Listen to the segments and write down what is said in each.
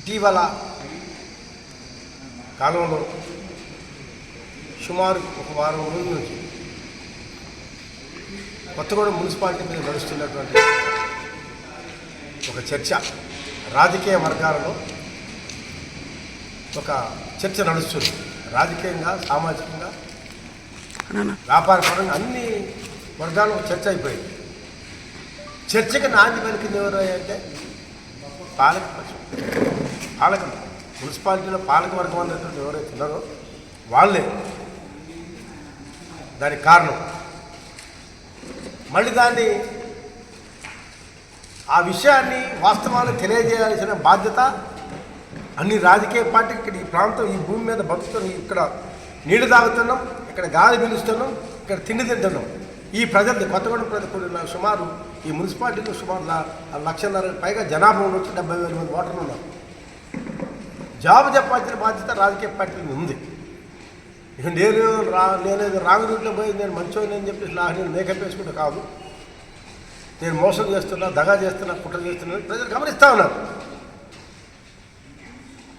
ఇటీవల కాలంలో సుమారు ఒక వారం రోజుల నుంచి కొత్తగూడెం మున్సిపాలిటీ మీద నడుస్తున్నటువంటి ఒక చర్చ రాజకీయ వర్గాలలో ఒక చర్చ నడుస్తుంది. రాజకీయంగా సామాజికంగా వ్యాపారపరంగా అన్ని వర్గాలు చర్చ అయిపోయింది. చర్చకి నాంది పలికింది ఎవరు అంటే పాలక పక్షం. పాలక మున్సిపాలిటీలో పాలక వర్గం అన్నటువంటి ఎవరైతే ఉన్నారో వాళ్ళే. దానికి కారణం. మళ్ళీ దాన్ని ఆ విషయాన్ని వాస్తవాన్ని తెలియజేయాల్సిన బాధ్యత అన్ని రాజకీయ పార్టీ ఇక్కడ ఈ ప్రాంతం ఈ భూమి మీద బతుకుతున్నాం ఇక్కడ నీళ్ళు తాగుతున్నాం ఇక్కడ గాలి పీలుస్తున్నాం ఇక్కడ తిండి తింటున్నాం. ఈ ప్రజలు కొత్తగూడెం ప్రజలు సుమారు ఈ మున్సిపాలిటీలో సుమారు లక్షన్నర పైగా జనాభా ఉండొచ్చు డెబ్బై వేల మంది ఓటర్లు ఉన్నారు. జాబ్ చెప్పాల్సిన బాధ్యత రాజకీయ పార్టీల ఉంది. ఇక నేను రా నేనేదో రాంగ్ రూట్లో పోయి నేను మంచోని అని చెప్పి నా నేను మేకప్ వేసుకుంటే కాదు. నేను మోసం చేస్తున్నా దగా చేస్తున్నా కుట్ర చేస్తున్నా ప్రజలు గమనిస్తూ ఉన్నారు.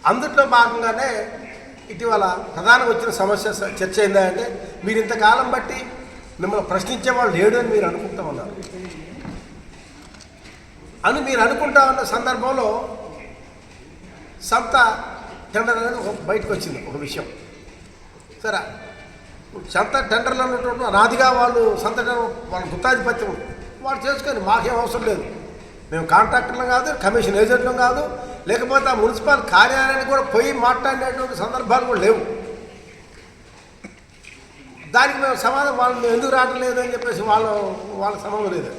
అందుట్లో భాగంగానే ఇటీవల ప్రధానంగా వచ్చిన సమస్య చర్చ ఏందా అంటే మీరు ఇంతకాలం బట్టి మిమ్మల్ని ప్రశ్నించే వాళ్ళు లేడు అని మీరు అనుకుంటా ఉన్నారు. అని మీరు అనుకుంటా ఉన్న సందర్భంలో సంత టెండర్ అనేది ఒక బయటకు వచ్చింది ఒక విషయం. సరే సంత టెండర్లో ఉన్నటువంటి నాదిగా వాళ్ళు సంత వాళ్ళ గుత్తాధిపత్యం వాళ్ళు చేసుకొని మాకేం అవసరం లేదు. మేము కాంట్రాక్టర్లు కాదు కమిషన్ ఏజెంట్లం కాదు లేకపోతే ఆ మున్సిపల్ కార్యాలయానికి కూడా పోయి మాట్లాడేటువంటి సందర్భాలు కూడా లేవు. దానికి మేము సమాధానం వాళ్ళు మేము ఎందుకు రావటం లేదు అని చెప్పేసి వాళ్ళు వాళ్ళ సమాధానం లేదు.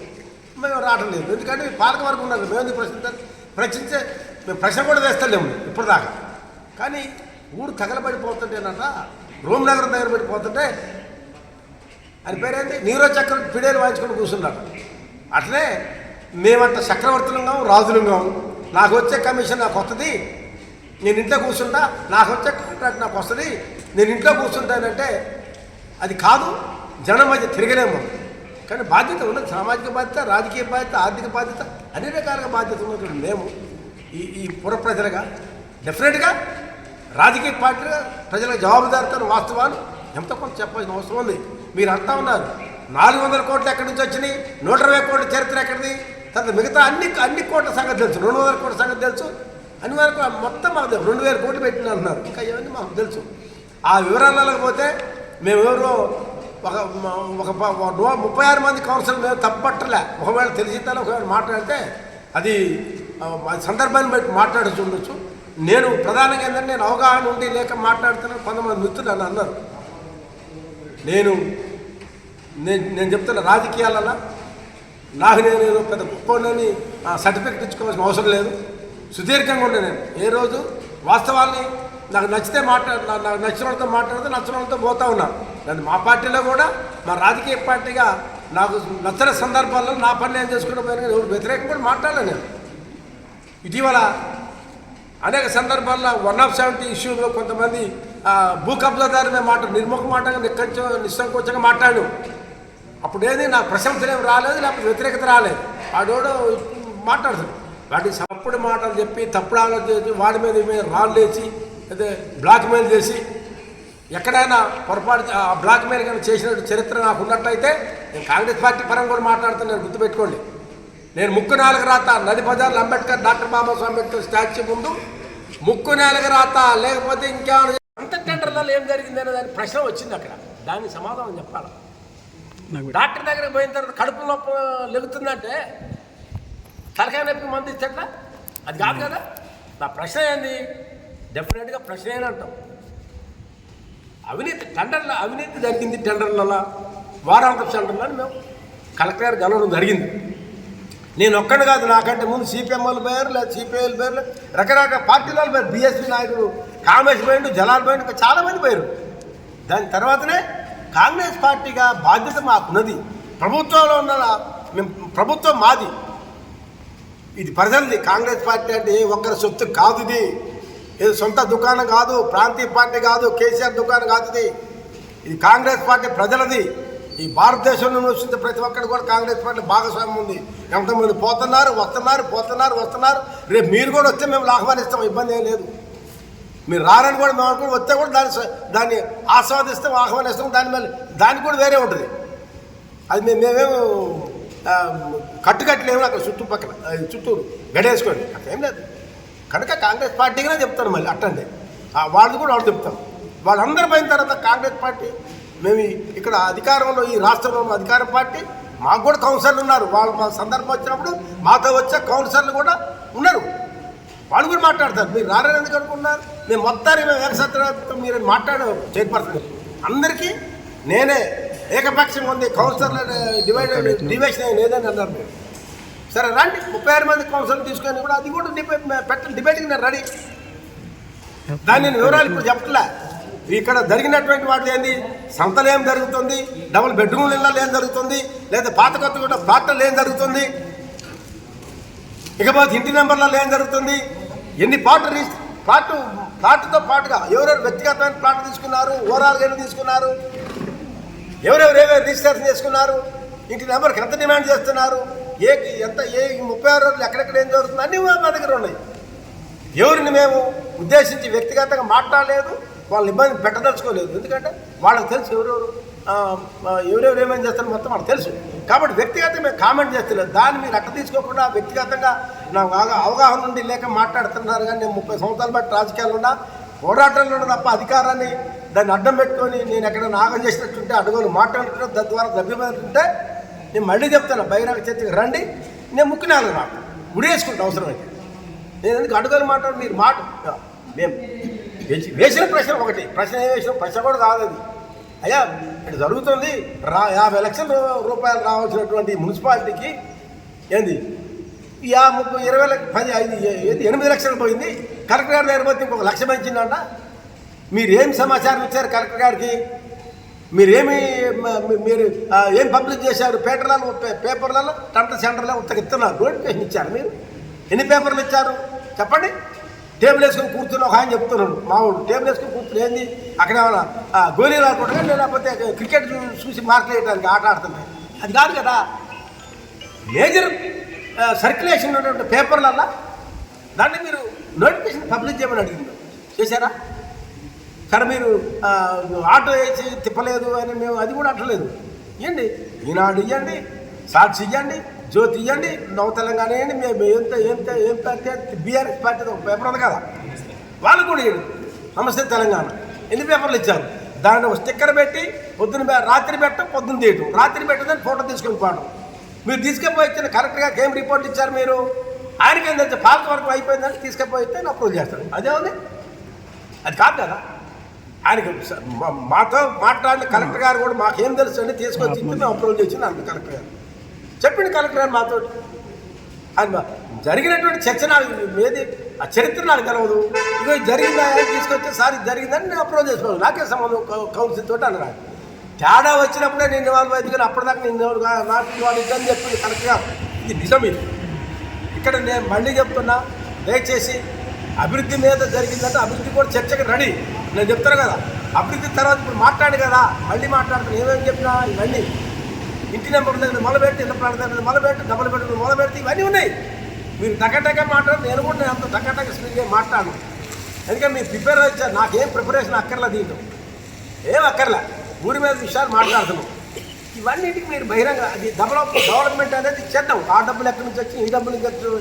మేము రావటం లేదు. ఎందుకంటే ఈ పాలక వరకు ఉన్నారు మేము ఎందుకు ప్రశ్నించాలి ప్రశ్నించే మేము ప్రశ్న కూడా వేస్తలేము. ఇప్పటిదాకా కానీ ఊరు తగలబడిపోతుంటేనట రోమ్ నగరం దగ్గర పడిపోతుంటే అని పేరేంటి? నీరో చక్రం పిడేలు వాయించుకొని కూర్చున్నాడు అట్లే మేమంత చక్రవర్తులం కాము రాజులం నాకు వచ్చే కమిషన్ నాకు వస్తుంది. నేను ఇంట్లో కూర్చుంటా నాకు వచ్చే కాంట్రాక్ట్ నాకు వస్తుంది. నేను ఇంట్లో కూర్చుంటానంటే అది కాదు జనం మధ్య తిరగలేము. కానీ బాధ్యత ఉన్నది సామాజిక బాధ్యత రాజకీయ బాధ్యత ఆర్థిక బాధ్యత అన్ని రకాలుగా బాధ్యత ఉన్నటువంటి మేము ఈ ఈ పుర ప్రజలుగా డెఫినెట్గా రాజకీయ పార్టీగా ప్రజల జవాబుదారితో వాస్తవాలు ఎంత కొంత చెప్పాల్సిన అవసరం ఉంది. మీరు అంటా ఉన్నారు నాలుగు వందల కోట్లు ఎక్కడి నుంచి వచ్చినాయి నూట ఇరవై కోట్ల చరిత్ర ఎక్కడిది? తర్వాత మిగతా అన్ని అన్ని కోట్ల సంగతి తెలుసు రెండు వందల కోట్ల సంగతి తెలుసు. అన్ని వరకు మొత్తం మాకు రెండు వేల కోట్లు పెట్టిన అంటున్నారు. ఇంకా ఇవన్నీ మాకు తెలుసు. ఆ వివరాలకు పోతే మేమెవరో ఒక ఒక ఒక ముప్పై ఆరు మంది కౌన్సిల్ మేము తప్పట్టలే. ఒకవేళ తెలిసిందని ఒకవేళ మాట్లాడితే అది సందర్భాన్ని బట్టి మాట్లాడుచుండొచ్చు నేను ప్రధానంగా ఏంటంటే నేను అవగాహన ఉండి లేక మాట్లాడుతున్నాను కొంతమంది మిత్రులు అని అన్నారు. నేను నేను నేను చెప్తున్న రాజకీయాలలో నాకు నేను ఏదో పెద్ద గొప్పని సర్టిఫికెట్ ఇచ్చుకోవాల్సిన అవసరం లేదు. సుదీర్ఘంగా ఉండే నేను. ఏ రోజు వాస్తవాల్ని నాకు నచ్చితే మాట్లా నా- నాకు నచ్చిన వాళ్ళతో మాట్లాడితే నచ్చిన వాళ్ళతో పోతా ఉన్నాను నేను మా పార్టీలో కూడా మా రాజకీయ పార్టీగా నాకు నచ్చని సందర్భాల్లో నా పని నేను చేసుకుంటే పోయిన ఎవరు వ్యతిరేకం కూడా మాట్లాడలేను నేను. ఇటీవల అనేక సందర్భాల్లో వన్ ఆఫ్ సెవెంటీ ఇష్యూలో కొంతమంది భూ కబ్జాదారు మాట నిర్ముఖ మాటగా నిక్కచ్చ నిస్సంకోచంగా మాట్లాడు అప్పుడేది నాకు ప్రశంసలు రాలేదు లేకపోతే వ్యతిరేకత రాలేదు. వాడోడు మాట్లాడుతుంది వాటి తప్పుడు మాటలు చెప్పి తప్పుడు ఆలోచించి చేసి వాడి మీద మీద రాళ్ళు వేసి అదే బ్లాక్మెయిల్ చేసి ఎక్కడైనా పొరపాటు ఆ కానీ చేసినట్టు చరిత్ర నాకు ఉన్నట్టయితే నేను కాంగ్రెస్ పార్టీ పరంగా కూడా మాట్లాడుతున్నాను గుర్తుపెట్టుకోండి. నేను ముక్కు నాలుగు రాత నది బజార్లో అంబేద్కర్ డాక్టర్ బాబాసాహెబ్ అంబేద్కర్ స్టాచ్యూ ముందు ముక్కు నాలుగు రాత లేకపోతే ఇంకేమైనా అంత టెండర్లలో ఏం జరిగింది అనే దాని ప్రశ్న వచ్చింది అక్కడ. దానికి సమాధానం చెప్పాలి. డాక్టర్ దగ్గరికి పోయిన తర్వాత కడుపు నొప్పి లెగుతుందంటే తలకాయ నొప్పి మంది ఇచ్చట్లా? అది కాదు కదా. నా ప్రశ్న ఏంది? డెఫినెట్గా ప్రశ్న ఏని అంటాం? అవినీతి టెండర్ల అవినీతి జరిగింది టెండర్లలో? వారాంత టెండర్లో మేము కలెక్టర్ గారు కలవడం జరిగింది. నేను ఒక్కడు కాదు నాకంటే ముందు సిపిఎంఎల్ పోయారు లేదా సిపిఐలు పోయారు రకరకాల పార్టీల వాళ్ళు పోయారు బీఎస్పీ నాయకుడు కామేష్ పోయిండు జలాల్ పోయిండు ఇంకా చాలామంది పోయారు. దాని తర్వాతనే కాంగ్రెస్ పార్టీగా బాధ్యత మాకున్నది. ప్రభుత్వంలో ఉన్న మేము ప్రభుత్వం మాది. ఇది ప్రజలది కాంగ్రెస్ పార్టీ అంటే ఏ ఒక్కరి సొత్తు కాదు ఇది. ఇది సొంత దుకాణం కాదు ప్రాంతీయ పార్టీ కాదు కేసీఆర్ దుకాణం కాదు ఇది. ఇది కాంగ్రెస్ పార్టీ ప్రజలది. ఈ భారతదేశంలో నివసించే ప్రతి ఒక్కరు కూడా కాంగ్రెస్ పార్టీ భాగస్వామ్యం ఉంది. ఎంతమంది పోతున్నారు వస్తున్నారు పోతున్నారు వస్తున్నారు రేపు మీరు కూడా వస్తే మేము ఆహ్వానిస్తాం ఇబ్బంది ఏం లేదు. మీరు రారని కూడా మేము అనుకుని వస్తే కూడా దాన్ని దాన్ని ఆస్వాదిస్తాం ఆహ్వానిస్తాం దాని మీద దానికి కూడా వేరే ఉంటుంది. అది మేము మేమేమో కట్టుకట్టలేము అక్కడ చుట్టుపక్కల చుట్టూరు. గడేసుకోండి అక్కడ ఏం లేదు. కనుక కాంగ్రెస్ పార్టీగానే చెప్తాను మళ్ళీ అట్టండి. వాళ్ళు కూడా వాళ్ళు చెప్తాం వాళ్ళందరూ పోయిన తర్వాత కాంగ్రెస్ పార్టీ మేము ఇక్కడ అధికారంలో ఈ రాష్ట్రంలో ఉన్న అధికార పార్టీ మాకు కూడా కౌన్సిలర్లు ఉన్నారు. వాళ్ళు మా సందర్భం వచ్చినప్పుడు మాతో వచ్చే కౌన్సిలర్లు కూడా ఉన్నారు. వాళ్ళు కూడా మాట్లాడతారు. మీరు రారని ఎందుకు అనుకున్నారు మేము మొత్తాన్ని మేము ఏకసత్రం మీరు మాట్లాడే చైర్పర్సన్. అందరికీ నేనే ఏకపక్షం ఉంది. కౌన్సిలర్ డివైడ్ డివేషన్ అయ్యి లేదని అన్నారు సరే రండి. ముప్పై ఆరు మంది కౌన్సిలర్ తీసుకొని కూడా అది కూడా డిబేట్ పెట్టండి. డిబేట్కి నేను రెడీ. దాని నేను వివరాలు ఇప్పుడు చెప్పట్లే. ఇక్కడ జరిగినటువంటి వాటి ఏంది? సంతలు ఏం జరుగుతుంది? డబుల్ బెడ్రూమ్ ఇళ్ళ ఏం జరుగుతుంది? లేదా పాత కొత్త కూడా ఫ్లాట్లలో ఏం జరుగుతుంది? ఇకపోతే ఇంటి నెంబర్లలో ఏం జరుగుతుంది? ఎన్ని ప్లాట్ రిజిస్ ప్లాట్ ప్లాట్తో పాటుగా ఎవరెవరు వ్యక్తిగతమైన ప్లాట్ తీసుకున్నారు? ఓవరాల్గా ఎన్ని తీసుకున్నారు? ఎవరెవరు ఏవేవి రిజిస్ట్రేషన్ చేసుకున్నారు? ఇంటి నెంబర్కి ఎంత డిమాండ్ చేస్తున్నారు? ఏ ఎంత ఏ ఈ ముప్పై ఆరు రోజులు ఎక్కడెక్కడ ఏం జరుగుతుంది? అన్నీ మా దగ్గర ఉన్నాయి. ఎవరిని మేము ఉద్దేశించి వ్యక్తిగతంగా మాట్లాడలేదు. వాళ్ళని ఇబ్బంది పెట్టదలుచుకోలేదు. ఎందుకంటే వాళ్ళకి తెలుసు ఎవరెవరు ఎవరెవరు ఏమేమి చేస్తారు మొత్తం వాళ్ళకి తెలుసు. కాబట్టి వ్యక్తిగతంగా మేము కామెంట్ చేస్తలేదు. దాన్ని మీరు అట్ట తీసుకోకుండా వ్యక్తిగతంగా నాకు బాగా అవగాహన నుండి లేక మాట్లాడుతున్నారు కానీ నేను ముప్పై సంవత్సరాల బట్టి రాజకీయాలు ఉన్నా పోరాటంలో ఉన్న తప్ప అధికారాన్ని దాన్ని అడ్డం పెట్టుకొని నేను ఎక్కడ నాగం చేసినట్టుంటే అడుగులు మాట్లాడుతుంటే తద్వారా దెబ్బతింటే నేను మళ్ళీ చెప్తాను బహిరంగ చర్చకి రండి. నేను ముక్కినాను నాకు గుడి వేసుకుంటాను అవసరం అవసరమైతే. నేను ఎందుకు అడుగులు మాట్లాడు మీరు మాట మేము వేసి- వేసిన ప్రశ్న ఒకటి. ప్రశ్న ఏ వేసిన ప్రశ్న కూడా కాదు అది. అయ్యా ఇక్కడ జరుగుతుంది. రా యాభై లక్షల రూపాయలు రావాల్సినటువంటి మున్సిపాలిటీకి ఏంది? యా ముప్పై ఇరవై లక్ష పది ఐదు ఎనిమిది లక్షలు పోయింది. కలెక్టర్ గారి దగ్గర పోతే ఇంకొక లక్ష పెంచిందంట. మీరు ఏం సమాచారం ఇచ్చారు కలెక్టర్ గారికి? మీరేమి మీరు ఏం పబ్లిష్ చేశారు? పేపర్లలో పేపర్లలో టంట సెంటర్లో ఉత్తగా ఇస్తున్నారు. నోటిఫికేషన్ ఇచ్చారు మీరు. ఎన్ని పేపర్లు ఇచ్చారు? చెప్పండి. టేబుల్ వేసుకొని కూర్చుని ఒక ఆయన చెప్తున్నాడు. మామూలు టేబుల్ వేసుకొని కూర్చుని ఏంది? అక్కడ ఏమైనా గోళీలు ఆడుకుంటా లేకపోతే క్రికెట్ చూసి మార్కులు వేయడానికి ఆట ఆడుతున్నాయి అది కాదు కదా. మేజర్ సర్క్యులేషన్ ఉన్నటువంటి పేపర్లల్లో దాన్ని మీరు నోటిఫికేషన్ పబ్లిష్ చేయమని అడిగింది. చేశారా? సరే మీరు ఆటో వేసి తిప్పలేదు అని మేము అది కూడా అట్టలేదు ఇవ్వండి ఈనాడు ఇవ్వండి సాక్షి ఇవ్వండి జ్యోతి ఇవ్వండి నవ తెలంగాణ ఇవ్వండి మేము ఎంత ఎంత ఏం పార్టీ బీఆర్ఎస్ పార్టీ ఒక పేపర్ ఉంది కదా. వాళ్ళు కూడా ఇవ్వండి నమస్తే తెలంగాణ. ఎన్ని పేపర్లు ఇచ్చారు? దాన్ని ఒక స్టిక్కర్ పెట్టి పొద్దున రాత్రి పెట్టడం పొద్దున తీయటం. రాత్రి పెట్టదని ఫోటో తీసుకొని పోవడం. మీరు తీసుకుపోయి ఇచ్చిన కరెక్ట్గా ఏం రిపోర్ట్ ఇచ్చారు మీరు? ఆయనకి ఏంటంటే పాలక వరకు అయిపోయిందని తీసుకుపోయి ఇస్తే అప్రూవ్ చేస్తారు అదే ఉంది? అది కాదు కదా. ఆయనకి మాతో మాట్లాడిన కలెక్టర్ గారు కూడా మాకేం తెలుసు అని తీసుకొచ్చి మేము అప్రూవల్ చేసింది అంత కలెక్టర్ గారు. చెప్పిండు కలెక్టర్ అని మాతో. ఆయన జరిగినటువంటి చర్చ నాకు ఏది ఆ చరిత్ర నాకు తెలవదు. ఇగో ఇది జరిగిందా? అని తీసుకొస్తే సార్ జరిగిందని నేను అప్రోచ్ చేసుకోవాలి నాకే సంబంధం కౌన్సిల్ తోటి అన్నారు తేడా వచ్చినప్పుడే నేను ఇన్వాల్వ్ అయింది అప్పటిదాకా నేను నాకు వాళ్ళు ఇద్దని చెప్పింది కరెక్ట్గా ఇది నిజం ఇది. ఇక్కడ నేను మళ్ళీ చెప్తున్నా దయచేసి అభివృద్ధి మీద జరిగిందంటే అభివృద్ధి కూడా చర్చకి రెడీ. నేను చెప్తాను కదా అభివృద్ధి తర్వాత ఇప్పుడు మాట్లాడు కదా మళ్ళీ మాట్లాడుతున్నా ఏమేమి చెప్పినా ఇవన్నీ. ఇంటి నెంబర్ దగ్గర మొదలుపెట్టి ఇళ్ళ ప్రాంతం మొదలు మొదలుపెట్టి డబ్బులు పెట్టి పెడితే ఇవన్నీ ఉన్నాయి. మీరు టకటక మాట్లాడు నేను కూడా నేను అంత టకటక స్పీడ్గా మాట్లాడను. ఎందుకంటే మీరు ప్రిపేర్ వచ్చారు నాకేం ప్రిపరేషన్ అక్కర్లా దీంట్లో ఏం అక్కర్లే. ఊరి మీద విషయాలు మాట్లాడుతున్నాం. ఇవన్నిటికి మీరు బహిరంగ అది డెవలప్ డెవలప్మెంట్ అనేది చేద్దాం. ఆ డబ్బులు ఎక్కడి నుంచి వచ్చినాయి ఈ డబ్బులు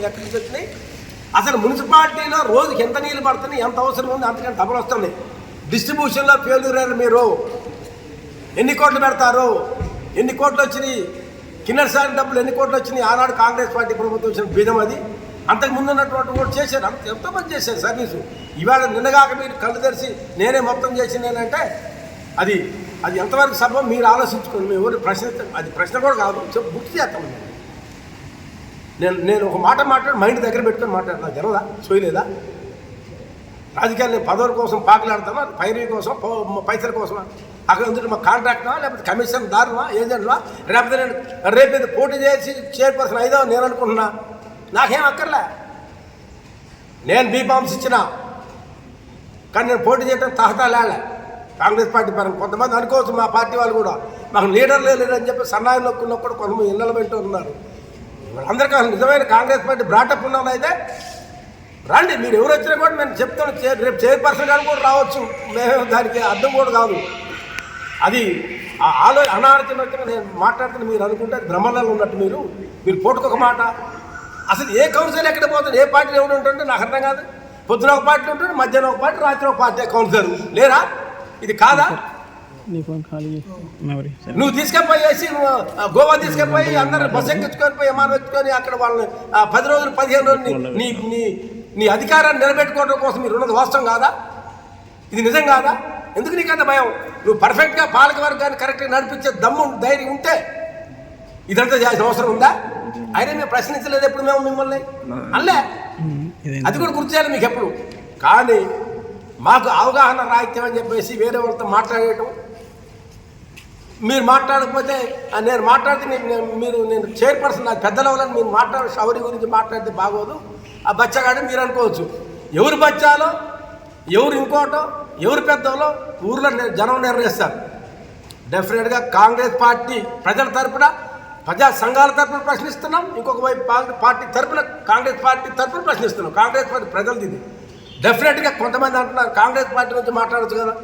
ఎక్కడి నుంచి వచ్చినాయి? అసలు మున్సిపాలిటీలో రోజుకి ఎంత నీళ్ళు పడుతున్నాయి ఎంత అవసరం ఉంది అంతకంటే డబ్బులు వస్తున్నాయి. డిస్ట్రిబ్యూషన్లో ఫెయిల్యూర్ అయ్యారు మీరు. ఎన్ని కోట్లు పెడతారు? ఎన్ని కోట్లు వచ్చినాయి? కిన్నెరసారి డబ్బులు ఎన్ని కోట్లు వచ్చినాయి? ఆనాడు కాంగ్రెస్ పార్టీ ప్రభుత్వం వచ్చిన భేదం అది. అంతకు ముందు ఉన్నటువంటి కూడా చేశారు. అంత ఎంతో మంది చేశారు సర్వీసు. ఇవాళ నిన్నగాక మీరు కళ్ళు తెరిచి నేనే మొత్తం చేసిందేనంటే అది అది ఎంతవరకు సర్వం మీరు ఆలోచించుకోండి. మేము ఎవరు ప్రశ్న అది ప్రశ్న కూడా కాదు. చెప్పు గుర్తు చేస్తాం నేను. నేను నేను ఒక మాట మాట్లాడి మైండ్ దగ్గర పెట్టుకొని మాట్లాడుతున్నా జరదా సోయలేదా రాజకీయాలు నేను పదవుల కోసం పాకులాడతామా పైరీ కోసం పైసల కోసమా? అక్కడ ఎందుకు మా కాంట్రాక్టా లేకపోతే కమిషన్ దారువా ఏజెంట్వా లేకపోతే నేను రేపు పోటీ చేసి చైర్పర్సన్ అయిదా నేను అనుకుంటున్నా. నాకేం అక్కర్లే. నేను బీఫామ్స్ ఇచ్చిన. కానీ నేను పోటీ చేయడం తహతా లేలే. కాంగ్రెస్ పార్టీ పరంగా కొంతమంది అనుకోవచ్చు మా పార్టీ వాళ్ళు కూడా. మాకు లీడర్లే లేరని చెప్పి సన్నాయి నొక్కున్నప్పుడు కొంతమంది ఇళ్ళ వెంట ఉన్నారు అందరికీ అసలు నిజమైన కాంగ్రెస్ పార్టీ బ్రాటప్ ఉన్న అయితే రండి మీరు ఎవరు వచ్చినా కూడా నేను చెప్తాను చే- రేపు చైర్పర్సన్ గారు కూడా రావచ్చు. మేము దానికి అర్థం కూడా కాదు. అది ఆ ఆలో అనాలోచన నేను మాట్లాడుతున్న మీరు అనుకుంటే భ్రమలలో ఉన్నట్టు మీరు మీరు పూటకొక మాట. అసలు ఏ కౌన్సిల్ ఎక్కడ పోతుంది ఏ పార్టీ ఎవరు ఉంటుంటే నాకు అర్థం కాదు. పొద్దున ఒక పార్టీ ఉంటుంది మధ్యాహ్నం ఒక పార్టీ రాత్రి ఒక పార్టీ కౌన్సిలర్. లేరా? ఇది కాదా? నువ్వు తీసుకెళ్ళిపోయేసి గోవా తీసుకెళ్ళిపోయి అందరు బస్ ఎక్కించుకొని పోయి విమానం ఎత్తుకొని అక్కడ వాళ్ళని పది రోజులు పదిహేను రోజులు నీ- నీ నీ అధికారాన్ని నిలబెట్టుకోవడం కోసం మీరు ఉన్నది వాస్తవం కాదా? ఇది నిజం కాదా? ఎందుకు నీకంత భయం? నువ్వు పర్ఫెక్ట్గా పాలక వర్గాన్ని కరెక్ట్గా నడిపించే దమ్ము ధైర్యం ఉంటే ఇదంతా చేయాల్సిన అవసరం ఉందా? అయినా మేము ప్రశ్నించలేదు ఎప్పుడు మేము మిమ్మల్ని? అల్లే అది కూడా గుర్తు చేయాలి మీకు ఎప్పుడు కానీ మాకు అవగాహన రాహిత్యం అని చెప్పేసి వేరే వాళ్ళతో మాట్లాడేయటం. మీరు మాట్లాడకపోతే నేను మాట్లాడితే మీరు నేను చైర్పర్సన్ నాకు పెద్ద లెవెల్ మీరు మాట్లాడే షవరి గురించి మాట్లాడితే బాగోదు. ఆ బచ్చగాడు మీరు అనుకోవచ్చు. ఎవరు బచ్చాలో ఎవరు ఇంకోటో ఎవరు పెద్దలో ఊర్లో జనం నిర్ణయిస్తారు డెఫినెట్గా కాంగ్రెస్ పార్టీ ప్రజల తరపున ప్రజా సంఘాల తరపున ప్రశ్నిస్తున్నాం. ఇంకొక వైపు పార్టీ తరపున కాంగ్రెస్ పార్టీ తరపున ప్రశ్నిస్తున్నాం. కాంగ్రెస్ పార్టీ ప్రజలది ఇది. డెఫినెట్గా కొంతమంది అంటున్నారు కాంగ్రెస్ పార్టీ నుంచి మాట్లాడచ్చు కదా.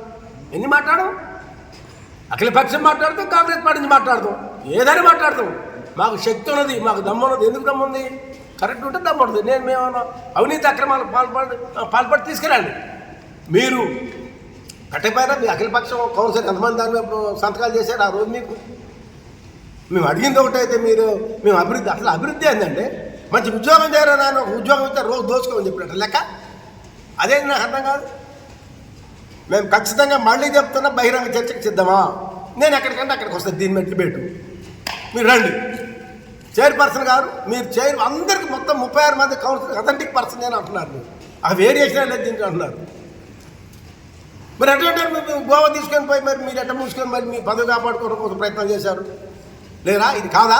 ఎన్ని మాట్లాడము అఖిలపక్షం మాట్లాడతాం కాంగ్రెస్ పార్టీ నుంచి మాట్లాడతాం. ఏదైనా మాట్లాడతాం? మాకు శక్తి ఉన్నది మాకు దమ్ము ఉన్నది ఎందుకు దమ్ము ఉంది కరెక్ట్ ఉంటే దమ్ము నేను మేము అవినీతి అక్రమాలకు పాల్పడి పాల్పడి తీసుకురండి మీరు కట్టపైన మీ అఖిలపక్షం కౌన్సిల్ ఎంతమంది దాని సంతకాలు చేశారు ఆ రోజు మీకు? మేము అడిగింది ఒకటైతే మీరు మేము అభివృద్ధి అసలు అభివృద్ధి ఏందండి మంచి ఉద్యోగం చేయరా నాన్న ఉద్యోగం ఇస్తే రోజు దోచుకోమని చెప్పినట్టు లెక్క? అదే నాకు అర్థం కాదు. మేము ఖచ్చితంగా మళ్ళీ చెప్తున్నా బహిరంగ చర్చకు సిద్ధమా? నేను ఎక్కడికంటే అక్కడికి వస్తాను దీని మెట్లు పెట్టు మీరు రండి. చైర్పర్సన్ గారు మీరు చైర్ అందరికి మొత్తం ముప్పై ఆరు మంది కౌన్సిల్ అథెంటిక్ పర్సన్ అని అంటున్నారు మీరు. ఆ వేరియేషన్ అనేది దీనికి అంటున్నారు. మరి అటువంటి గోవా తీసుకొని పోయి మరి మీరు ఎట్ట మూసుకొని మరి మీ పదవి కాపాడుకోవడం కోసం ప్రయత్నం చేశారు? లేరా? ఇది కాదా?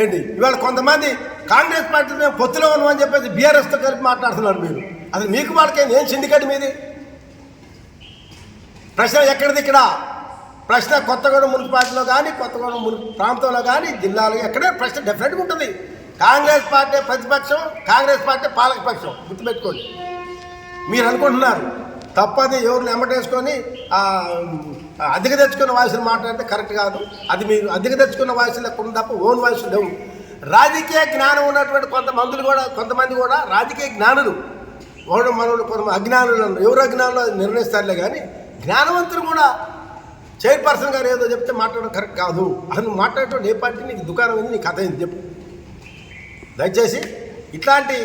ఏంటి? ఇవాళ కొంతమంది కాంగ్రెస్ పార్టీ మేము పొత్తులో ఉన్నామని చెప్పేసి బీఆర్ఎస్తో కలిపి మాట్లాడుతున్నారు మీరు. అసలు మీకు వాళ్ళకి? ఏం సిండికేట్ మీది? ప్రశ్న ఎక్కడిది ఇక్కడ? ప్రశ్న కొత్తగూడెం మున్సిపాలిటీలో కానీ కొత్తగూడెం మున్ ప్రాంతంలో కానీ జిల్లాలో ఎక్కడే ప్రశ్న డెఫినెట్గా ఉంటుంది. కాంగ్రెస్ పార్టీ ప్రతిపక్షం కాంగ్రెస్ పార్టీ పాలకపక్షం గుర్తుపెట్టుకోండి. మీరు అనుకుంటున్నారు తప్పది ఎవరిని ఎమ్మటేసుకొని ఆ, తెచ్చుకున్న వయసులు మాట్లాడితే కరెక్ట్ కాదు. అది మీరు అధిక తెచ్చుకున్న వాయిస్లు ఎక్కడ తప్ప ఓన్ వయసు లేవు. రాజకీయ జ్ఞానం ఉన్నటువంటి కొంతమంది కూడా కొంతమంది కూడా రాజకీయ జ్ఞానులు. ఓడ మనోడు కొంతమంది అజ్ఞానులు ఎవరు అజ్ఞానులు నిర్ణయిస్తారులే కానీ జ్ఞానవంతులు కూడా చైర్పర్సన్ గారు ఏదో చెప్తే మాట్లాడడం కరెక్ట్ కాదు. అసలు నువ్వు మాట్లాడటం ఏ పార్టీ నీకు దుకాణం ఉంది నీ కథ ఏంది చెప్పు. దయచేసి ఇట్లాంటి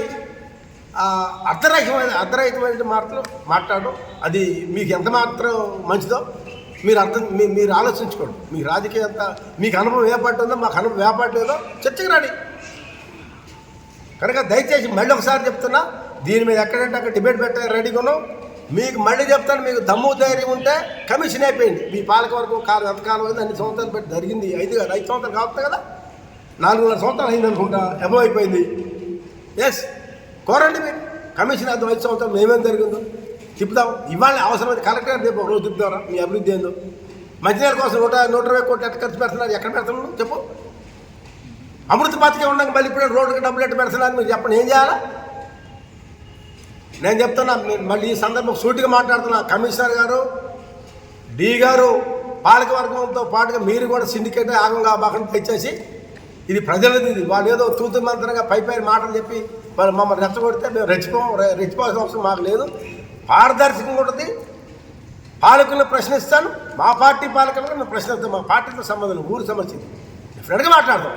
అర్ధరహితమైన అర్ధరహితమైన మాటలు మాట్లాడడం అది మీకు ఎంత మాత్రం మంచిదో మీరు అర్థం మీ- మీరు ఆలోచించుకోండి. మీ రాజకీయ అంత మీకు అనుభవం ఏ పార్టీ ఉందో మాకు అనుభవం ఏ పార్టీ లేదో చర్చకు రాని కనుక దయచేసి మళ్ళీ ఒకసారి చెప్తున్నా దీని మీద ఎక్కడంటే అక్కడ డిబేట్ పెట్టే రెడీగా ఉన్నాం. మీకు మళ్ళీ చెప్తాను మీకు దమ్ము ధైర్యం ఉంటే కమిషన్ అయిపోయింది. మీ పాలకవర్గం కాదు ఎంతకాలం అయింది అన్ని సంవత్సరాలు పెట్టి జరిగింది. ఐదు కాదు ఐదు సంవత్సరాలు కావచ్చు కదా? నాలుగున్నర సంవత్సరాలు అయింది అనుకుంటా ఎబో అయిపోయింది. ఎస్ కోరండి మీరు. కమిషన్ అర్థం ఐదు సంవత్సరాలు మేమేం జరిగిందో తిప్పుదాం ఇవాళ అవసరమైతే కలెక్టర్ రేపు ఒక రోజు తిప్పుదారా మీ అభివృద్ధి ఏందో. మంచినీళ్ళ కోసం నూట నూట ఇరవై కోట్లు ఎట్లా ఖర్చు పెడుతున్నారు? ఎక్కడ పెడుతున్నాడు చెప్పు. అమృత పాతికే ఉండగా మళ్ళీ ఇప్పుడే రోడ్డుకి డబ్బులు ఎట్టు పెడుతున్నారు. మీరు చెప్పండి ఏం చేయాలా? నేను చెప్తున్నా మళ్ళీ ఈ సందర్భం సూటిగా మాట్లాడుతున్నా. కమిషనర్ గారు డి గారు పాలకవర్గంతో పాటుగా మీరు కూడా సిండికేట్ ఆగం కాబాకుండా తెచ్చేసి ఇది ప్రజలది ఇది. వాళ్ళు ఏదో తూతు మంత్రంగా పై పై మాటలు చెప్పి వాళ్ళు మమ్మల్ని రెచ్చగొడితే మేము రెచ్చిపో రెచ్చిపోవాల్సిన అవసరం మాకు లేదు. పారదర్శకంగా ఉంటుంది. పాలకులను ప్రశ్నిస్తాను. మా పార్టీ పాలకులను మేము ప్రశ్నిస్తాం. మా పార్టీతో సంబంధం ఊరు సంబంధించింది ఫ్రెండ్గా మాట్లాడతాం.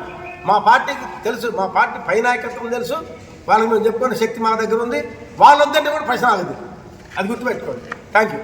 మా పార్టీకి తెలుసు. మా పార్టీ పై నాయకత్వం తెలుసు. వాళ్ళకి మేము చెప్పుకునే శక్తి మా దగ్గర ఉంది. వాళ్ళొద్దంటే కూడా ప్రశ్న ఆగదు. అది గుర్తుపెట్టుకోండి. Thank you